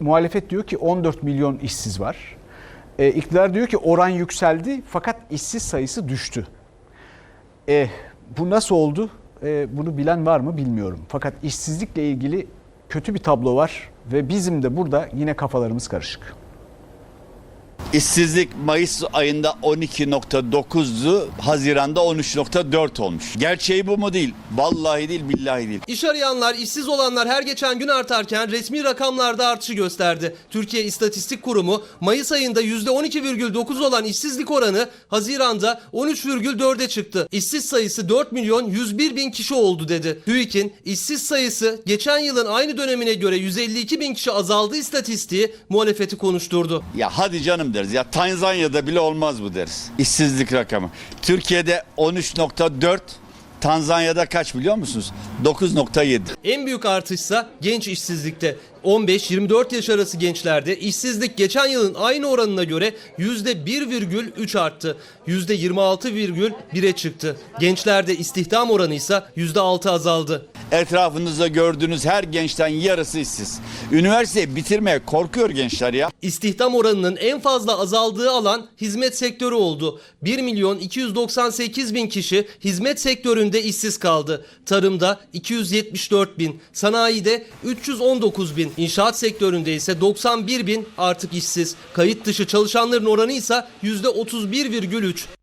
Muhalefet diyor ki 14 milyon işsiz var. E, iktidar diyor ki oran yükseldi fakat işsiz sayısı düştü. E, bu nasıl oldu? E, bunu bilen var mı bilmiyorum. Fakat işsizlikle ilgili kötü bir tablo var ve bizim de burada yine kafalarımız karışık. İşsizlik Mayıs ayında 12.9'du, Haziran'da 13.4 olmuş. Gerçeği bu mu değil? Vallahi değil, billahi değil. İş arayanlar, işsiz olanlar her geçen gün artarken resmi rakamlarda artışı gösterdi. Türkiye İstatistik Kurumu Mayıs ayında %12,9 olan işsizlik oranı Haziran'da 13,4'e çıktı. İşsiz sayısı 4 milyon 101 bin kişi oldu dedi. TÜİK'in işsiz sayısı geçen yılın aynı dönemine göre 152 bin kişi azaldı istatistiği muhalefeti konuşturdu. Ya hadi canım deriz. Ya Tanzanya'da bile olmaz bu deriz. İşsizlik rakamı. Türkiye'de 13.4, Tanzanya'da kaç biliyor musunuz? 9.7. En büyük artışsa genç işsizlikte. 15-24 yaş arası gençlerde işsizlik geçen yılın aynı oranına göre %1,3 arttı. %26,1'e çıktı. Gençlerde istihdam oranı ise %6 azaldı. Etrafınızda gördüğünüz her gençten yarısı işsiz. Üniversiteyi bitirmeye korkuyor gençler ya. İstihdam oranının en fazla azaldığı alan hizmet sektörü oldu. 1 milyon 298 bin kişi hizmet sektöründe işsiz kaldı. Tarımda 274 bin, sanayide 319 bin, inşaat sektöründe ise 91 bin artık işsiz. Kayıt dışı çalışanların oranı ise %31,3.